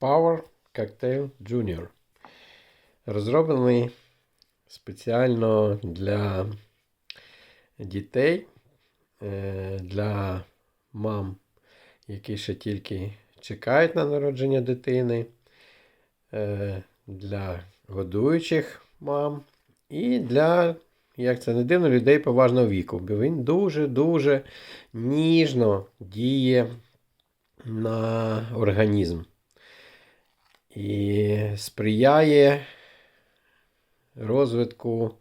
Power Cocktail Junior. Розроблений спеціально для дітей, е, для мам, які ще тільки чекають на народження дитини, е, для годуючих мам і для, як це не дивно, людей поважного віку. Бо він дуже-дуже ніжно діє на організм і сприяє розвитку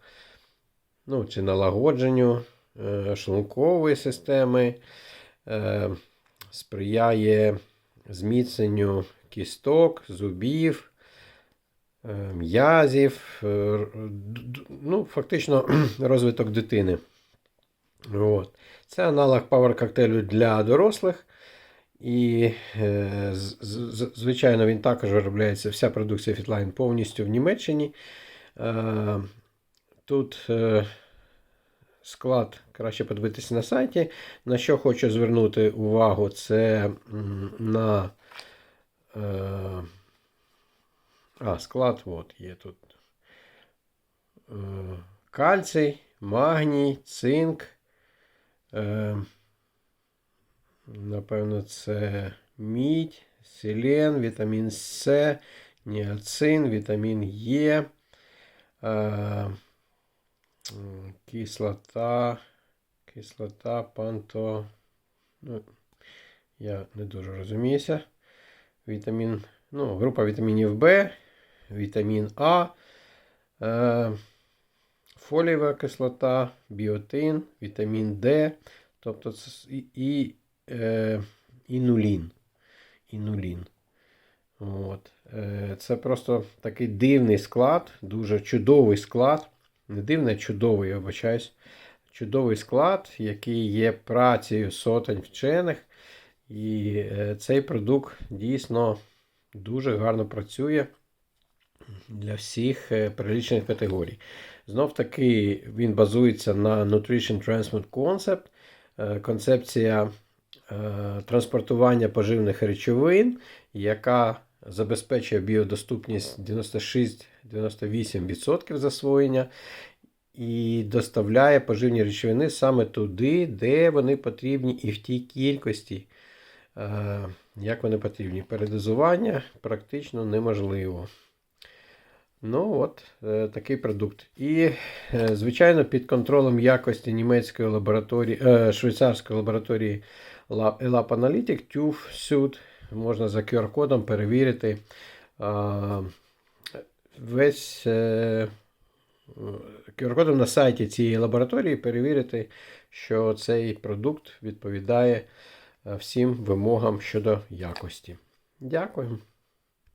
ну, чи налагодженню е, шлункової системи, е, сприяє зміцненню кісток, зубів, е, м'язів, ну, фактично розвиток дитини. От. Це аналог Power коктейлю для дорослих. І, е, звичайно, він також виробляється вся продукція Fitline повністю в Німеччині. Е, Тут е, склад краще подивитися на сайті. На що хочу звернути увагу, це на а, склад от є тут. Кальцій, магній, цинк. Напевно, це мідь, селен, вітамін С, ніацин, вітамін Е, е, кислота, кислота, панто. Ну, я не дуже розуміюся. Вітамін, ну, група вітамінів В, вітамін А, е, фолієва кислота, біотин, вітамін Д, тобто і, е, інулін. Інулін. От. Е, Це просто такий дивний склад, дуже чудовий склад. Не дивний, чудовий, я вибачаюсь. Чудовий склад, який є працею сотень вчених. І е, цей продукт дійсно дуже гарно працює для всіх е, категорій. Знов таки він базується на Nutrition Transport Concept, концепція транспортування поживних речовин, яка забезпечує біодоступність 96-98% засвоєння і доставляє поживні речовини саме туди, де вони потрібні, і в тій кількості, е, як вони потрібні. Передозування практично неможливо. Ну, от е, такий продукт. І, е, звичайно, під контролем якості німецької лабораторії, е, швейцарської лабораторії Lab Analytic, TÜV SÜD, можна за QR-кодом перевірити е, весь е, QR-кодом на сайті цієї лабораторії перевірити, що цей продукт відповідає е, всім вимогам щодо якості. Дякую.